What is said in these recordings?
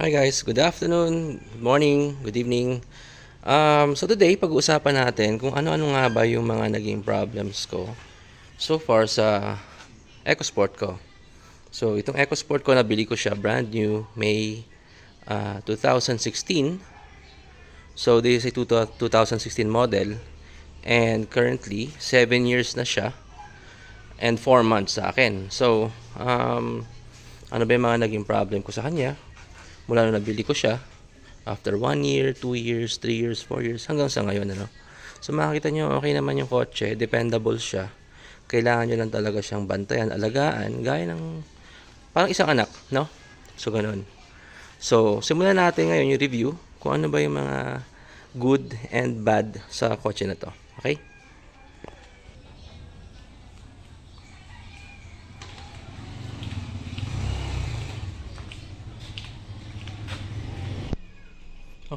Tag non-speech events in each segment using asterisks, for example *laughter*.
Hi guys, good afternoon, good morning, good evening. Um, so today, pag-uusapan natin kung ano-ano nga ba yung mga naging problems ko so far sa EcoSport ko. So itong EcoSport ko, nabili ko siya brand new May ah, 2016. So this is a two- 2016 model and currently 7 years na siya and 4 months sa akin. So um, ano ba yung mga naging problem ko sa kanya? Mula nung nabili ko siya, after 1 year, 2 years, 3 years, 4 years, hanggang sa ngayon, ano. So makikita nyo, okay naman yung kotse, dependable siya. Kailangan nyo lang talaga siyang bantayan, alagaan, gaya ng parang isang anak, no? So ganun. So, simulan natin ngayon yung review kung ano ba yung mga good and bad sa kotse na to. Okay?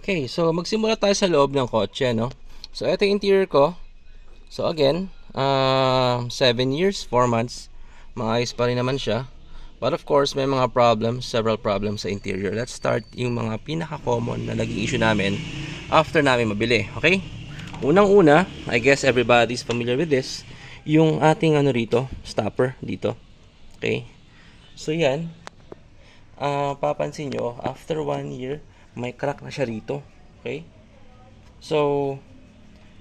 Okay, so magsimula tayo sa loob ng kotse, no? So, ito yung interior ko. So, again, uh, 7 years, 4 months. Maayos pa rin naman siya. But of course, may mga problems, several problems sa interior. Let's start yung mga pinaka-common na naging issue namin after namin mabili, okay? Unang-una, I guess everybody's familiar with this, yung ating ano rito, stopper dito. Okay? So, yan. Ah, papansin nyo, after 1 year, may crack na siya rito. Okay? So,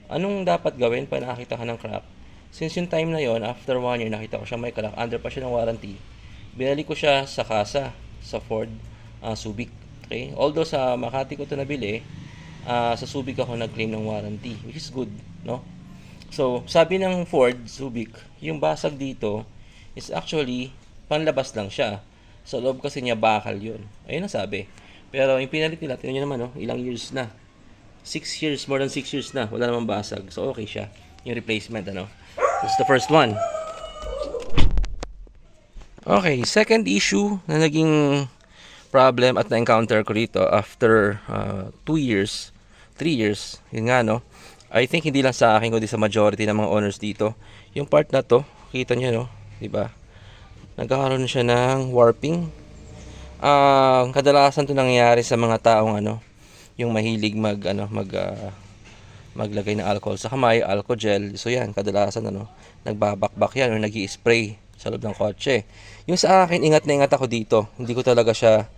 anong dapat gawin pag nakakita ka ng crack? Since yung time na yon after 1 year, nakita ko siya may crack, under pa siya ng warranty, binalik ko siya sa kasa, sa Ford ah, Subic. Okay? Although sa Makati ko ito nabili, ah, sa Subic ako nag-claim ng warranty, which is good, no? So, sabi ng Ford Subic, yung basag dito is actually panlabas lang siya. Sa loob kasi niya bakal yun. Ayun ang sabi. Pero yung pinalit nila, tingnan nyo naman, no? ilang years na. 6 years, more than 6 years na. Wala namang basag. So, okay siya. Yung replacement, ano. That's the first one. Okay, second issue na naging problem at na-encounter ko rito after 2 years, 3 years, yun nga no. I think hindi lang sa akin kundi sa majority ng mga owners dito. Yung part na to, kita niyo no, 'di ba? Nagkakaroon siya ng warping. Ah, kadalasan to nangyayari sa mga taong ano, yung mahilig mag ano, mag ah, maglagay ng alcohol sa kamay, alcohol gel. So yan, kadalasan ano, nagbabakbak yan or nag spray sa loob ng kotse. Yung sa akin, ingat na ingat ako dito. Hindi ko talaga siya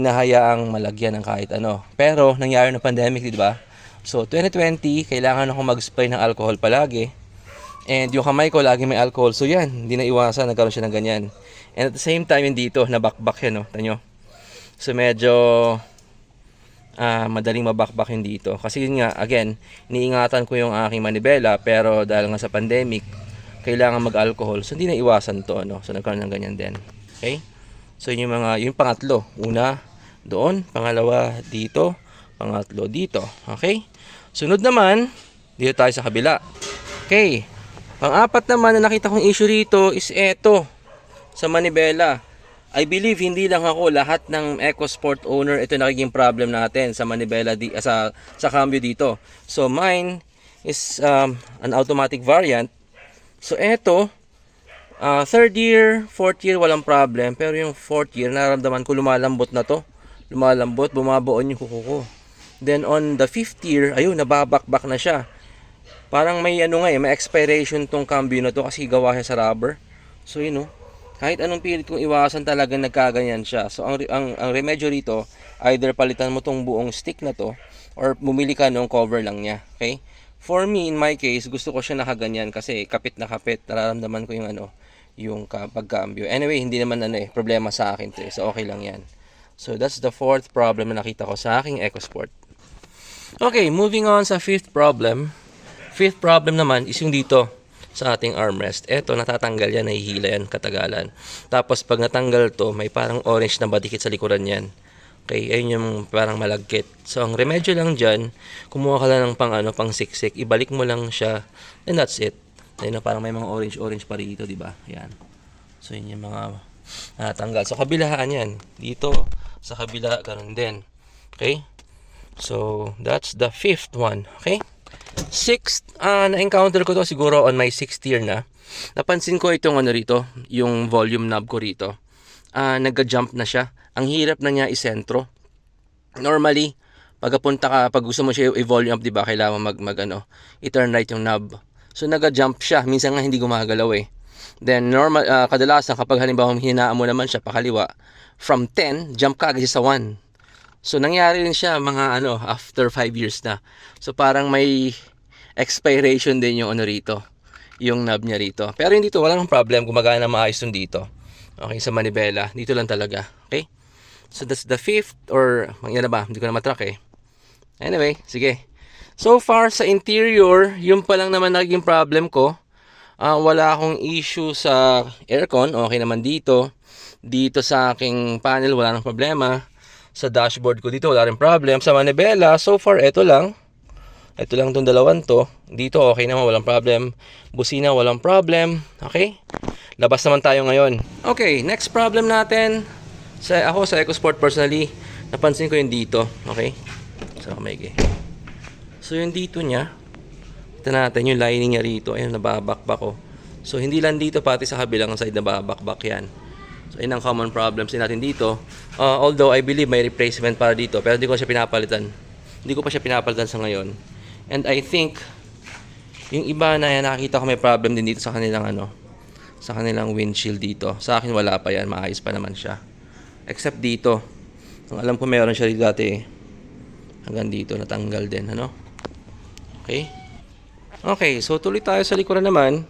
hinahayaang malagyan ng kahit ano. Pero, nangyari ng pandemic, di ba? So, 2020, kailangan ako mag-spray ng alcohol palagi. And yung kamay ko, lagi may alcohol. So, yan, hindi na iwasan, nagkaroon siya ng ganyan. And at the same time, yung dito, nabakbak yan, no? Tanyo. So, medyo ah madaling mabakbak yun dito. Kasi yun nga, again, iniingatan ko yung aking manibela, pero dahil nga sa pandemic, kailangan mag-alcohol. So, hindi na iwasan to, ano. So, nagkaroon ng ganyan din. Okay? So, yun yung mga, yung pangatlo. Una, doon. Pangalawa, dito. Pangatlo, dito. Okay? Sunod naman, dito tayo sa kabila. Okay. Pang-apat naman na nakita kong issue rito is eto. Sa manibela. I believe hindi lang ako lahat ng EcoSport owner ito nagiging problem natin sa manibela di, ah, sa sa cambio dito. So mine is um, an automatic variant. So eto ah, third year, fourth year walang problem pero yung fourth year nararamdaman ko lumalambot na to. Lumalambot, bumabaon yung kuko ko. Then on the fifth year, ayun nababakbak na siya. Parang may ano nga eh, may expiration tong cambio na to kasi gawa siya sa rubber. So yun oh, kahit anong pilit kong iwasan talaga nagkaganyan siya. So ang, ang, ang remedyo rito, either palitan mo tong buong stick na to or bumili ka ng cover lang niya. Okay? For me, in my case, gusto ko siya nakaganyan kasi kapit na kapit. Nararamdaman ko yung ano, yung ka- pagkambyo. Anyway, hindi naman ano eh, problema sa akin to eh. So okay lang yan. So that's the fourth problem na nakita ko sa aking EcoSport. Okay, moving on sa fifth problem. Fifth problem naman is yung dito sa ating armrest. Eto, natatanggal yan, nahihila yan, katagalan. Tapos pag natanggal to, may parang orange na badikit sa likuran yan. Okay, ayun yung parang malagkit. So, ang remedyo lang dyan, kumuha ka lang ng pang, ano, pang siksik, ibalik mo lang siya, and that's it. Ayun na, parang may mga orange-orange pa rito, di ba? Yan. So, yun yung mga natanggal. So, kabilaan yan. Dito, sa kabila, ganun din. Okay? So, that's the fifth one. Okay? Sixth, ah, na-encounter ko to siguro on my sixth year na. Napansin ko itong ano rito, yung volume knob ko rito. Ah, nagka-jump na siya. Ang hirap na niya isentro. normally, pagpunta ka, pag gusto mo siya i-volume up, di ba, kailangan mag, mag ano, i-turn right yung knob. So, nag-jump siya. Minsan nga hindi gumagalaw eh. Then, normal, ah, kadalasan, kapag halimbawa hinaan mo naman siya pakaliwa, from 10, jump ka agad sa 1. So, nangyari rin siya mga ano, after 5 years na. So, parang may expiration din yung ano rito. Yung knob niya rito. Pero hindi to, wala nang problem. Gumagana na maayos dun dito. Okay, sa manibela. Dito lang talaga. Okay? So, that's the fifth or, na ba? Hindi ko na matrack eh. Anyway, sige. So far sa interior, yung pa lang naman naging problem ko. Ah, wala akong issue sa aircon, okay naman dito. Dito sa aking panel, wala nang problema. Sa dashboard ko dito, wala rin problem. Sa manibela, so far, eto lang. Ito lang tong dalawang to. Dito, okay naman, walang problem. Busina, walang problem. Okay? Labas naman tayo ngayon. Okay, next problem natin. Sa, ako sa EcoSport personally, napansin ko yung dito. Okay? So, maigi. So, yung dito niya, ito natin yung lining niya rito. Ayun, nababakbak ko. So, hindi lang dito, pati sa kabilang side nababakbak yan. So, yun ang common problems din natin dito. Uh, although, I believe may replacement para dito. Pero hindi ko siya pinapalitan. Hindi ko pa siya pinapalitan sa ngayon. And I think, yung iba na yan, nakakita ko may problem din dito sa kanilang ano, sa kanilang windshield dito. Sa akin, wala pa yan. Maayos pa naman siya. Except dito. Ang alam ko meron siya dito dati eh. Hanggang dito, natanggal din, ano? Okay? Okay, so tuloy tayo sa likuran naman.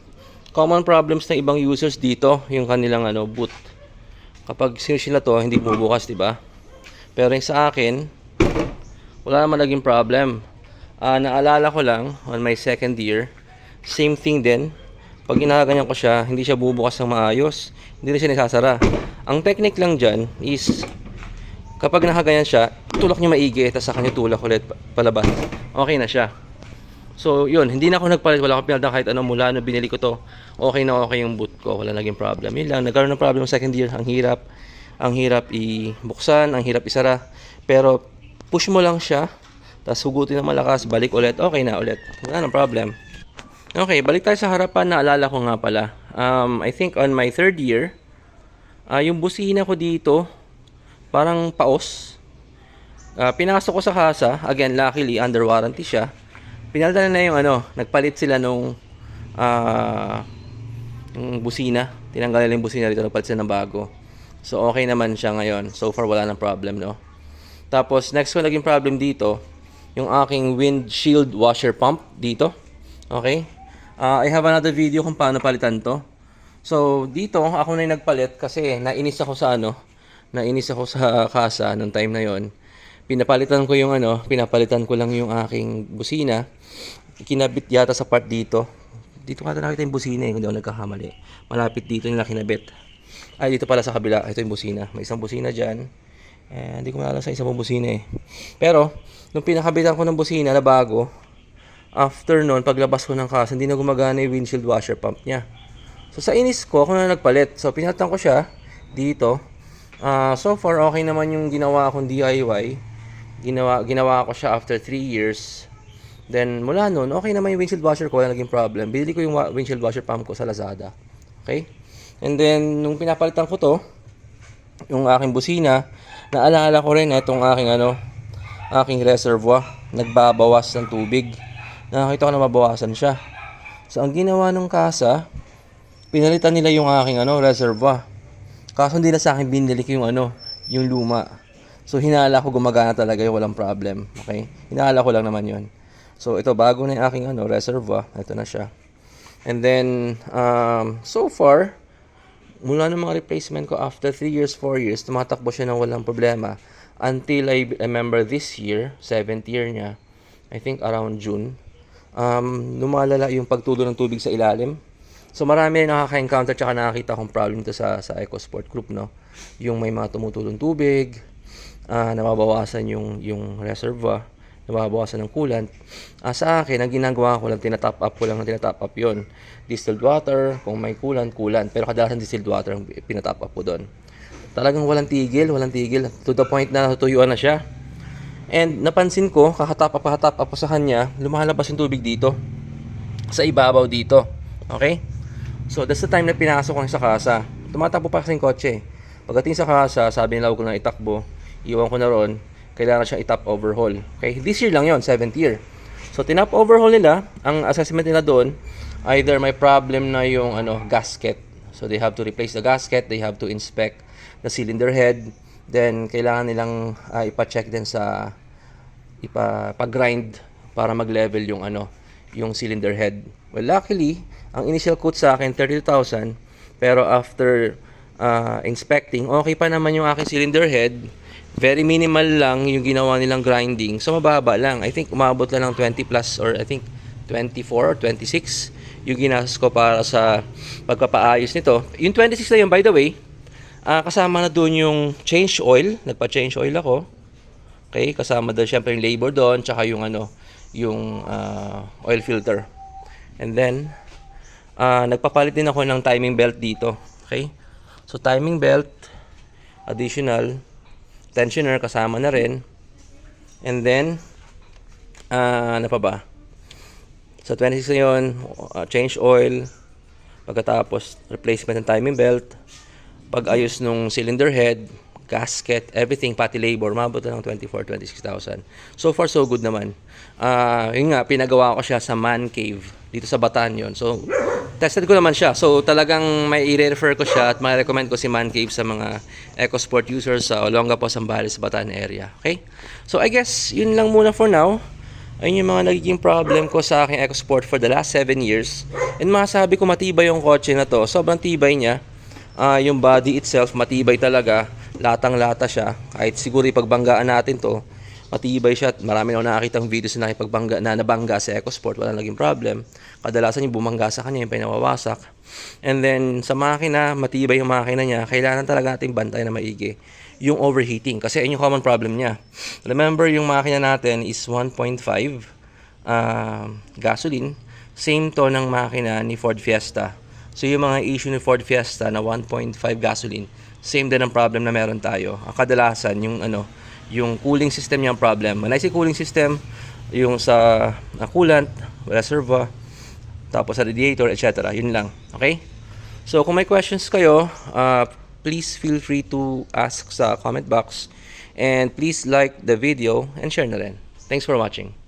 Common problems ng ibang users dito, yung kanilang ano, boot. Kapag sino sila to, hindi bumubukas, di ba? Pero yung sa akin, wala naman naging problem. Ah, naalala ko lang, on my second year, same thing din. Pag ginaganyan ko siya, hindi siya bubukas ng maayos. Hindi rin siya nasasara. Ang technique lang dyan is, kapag nakaganyan siya, tulak niya maigi, tapos sa kanya tulak ulit pa- palabas. Okay na siya. So, yun, hindi na ako nagpalit, wala akong pinalitan kahit ano mula na binili ko to. Okay na okay yung boot ko, wala naging problem. Yun lang, nagkaroon ng problem second year, ang hirap. Ang hirap ibuksan, ang hirap isara. Pero, push mo lang siya, tapos hugutin ng malakas, balik ulit, okay na ulit. Wala nang problem. Okay, balik tayo sa harapan, naalala ko nga pala. Um, I think on my third year, ah yung busina ko dito, parang paos. Ah, pinasok ko sa kasa, again, luckily, under warranty siya. Pinalitan na yung ano, nagpalit sila nung ah yung busina. Tinanggal nila yung busina dito, nagpalit sila ng bago. So, okay naman siya ngayon. So far, wala nang problem, no? Tapos, next ko naging problem dito, yung aking windshield washer pump dito. Okay? Ah, I have another video kung paano palitan to. So, dito, ako na yung nagpalit kasi nainis ako sa ano, nainis ako sa *laughs* kasa nung time na yon. Pinapalitan ko yung ano, pinapalitan ko lang yung aking busina. Kinabit yata sa part dito. Dito ka nakita yung busina eh, kung di ako nagkakamali. Malapit dito nila kinabit. Ay, dito pala sa kabila. Ito yung busina. May isang busina dyan. Eh, hindi ko maalala sa isang busina eh. Pero, nung pinakabitan ko ng busina na bago, after nun, paglabas ko ng kasa, hindi na gumagana yung windshield washer pump niya. So, sa inis ko, ako na nagpalit. So, pinatan ko siya dito. Ah, so far, okay naman yung ginawa kong DIY. Ginawa, ginawa ko siya after 3 years. Then, mula nun, okay naman yung windshield washer ko, wala naging problem. Binili ko yung windshield washer pump ko sa Lazada. Okay? And then, nung pinapalitan ko to, yung aking busina, naalala ko rin itong aking ano, aking reservoir, nagbabawas ng tubig. Nakakita ko na mabawasan siya. So, ang ginawa ng kasa, pinalitan nila yung aking ano, reservoir. Kaso hindi na sa akin binili ko yung ano, yung luma. So, hinala ko gumagana talaga yung walang problem. Okay? Hinala ko lang naman yun. So, ito, bago na yung aking ano, reservoir. Ito na siya. And then, um, so far, mula ng mga replacement ko after 3 years, 4 years, tumatakbo siya ng walang problema. Until I remember this year, 7th year niya, I think around June, um, lumalala yung pagtulo ng tubig sa ilalim. So marami rin nakaka-encounter tsaka nakakita akong problem to sa, sa EcoSport group, no? Yung may mga tumutulong tubig, ah nababawasan yung, yung reservoir, nababawasan ng coolant. Ah, sa akin, ang ginagawa ko lang, tinatop up ko lang ng tinatop up yon Distilled water, kung may coolant, coolant. Pero kadalasan distilled water ang pinatop up ko doon. Talagang walang tigil, walang tigil. To the point na natutuyuan na siya. And napansin ko, kakatap up, kakatap up sa kanya, lumalabas yung tubig dito. Sa ibabaw dito. Okay? So, that's the time na pinasok ko sa kasa. Tumatakbo pa kasing kotse. Pagdating sa kasa, sabi nila huwag ko na itakbo. Iwan ko na ron. kailangan siyang i-top overhaul. Okay, this year lang yon, 7th year. So tinap overhaul nila, ang assessment nila doon, either may problem na yung ano gasket. So they have to replace the gasket, they have to inspect the cylinder head, then kailangan nilang ah, ipa-check din sa ipa pag-grind para mag-level yung ano, yung cylinder head. Well, luckily, ang initial quote sa akin 32,000, pero after ah, inspecting, okay pa naman yung aking cylinder head. Very minimal lang yung ginawa nilang grinding. So mababa lang. I think umabot lang ng 20 plus or I think 24 or 26 yung ginastos ko para sa pagpapaayos nito. Yung 26 na yun, by the way, ah, kasama na doon yung change oil. Nagpa-change oil ako. Okay, kasama doon syempre yung labor doon, tsaka yung ano, yung ah, oil filter. And then, ah, nagpapalit din ako ng timing belt dito. Okay? So, timing belt, additional, tensioner kasama na rin. And then, ah, ano pa ba? Sa 26 na yun, uh, change oil, pagkatapos replacement ng timing belt, pag-ayos nung cylinder head, gasket, everything, pati labor, mabot na ng 24, 26,000. So far, so good naman. Ah, yun nga, pinagawa ko siya sa man cave, dito sa Bataan yun. So, tested ko naman siya. So, talagang may i-refer ko siya at ma-recommend ko si man cave sa mga EcoSport users sa Olongapo, Zambales, Bataan area. Okay? So, I guess, yun lang muna for now. Ayun yung mga nagiging problem ko sa aking EcoSport for the last 7 years. And masabi ko matibay yung kotse na to. Sobrang tibay niya. Ah, yung body itself, matibay talaga. Latang-lata siya. Kahit siguro ipagbanggaan natin to, matibay siya. At Marami na ako nakakitang videos na nakipagbangga, na nabangga sa EcoSport. Walang naging problem. Kadalasan yung bumangga sa kanya, yung pinawawasak. And then, sa makina, matibay yung makina niya. Kailangan talaga natin bantay na maigi yung overheating. Kasi yun yung common problem niya. Remember, yung makina natin is 1.5 ah, gasoline. Same to ng makina ni Ford Fiesta. So yung mga issue ni Ford Fiesta na 1.5 gasoline, same din ang problem na meron tayo. Ang kadalasan, yung ano, yung cooling system niya ang problem. When I say cooling system, yung sa uh, coolant, reservoir, tapos sa radiator, etc. Yun lang. Okay? So kung may questions kayo, uh, please feel free to ask sa comment box. And please like the video and share na rin. Thanks for watching.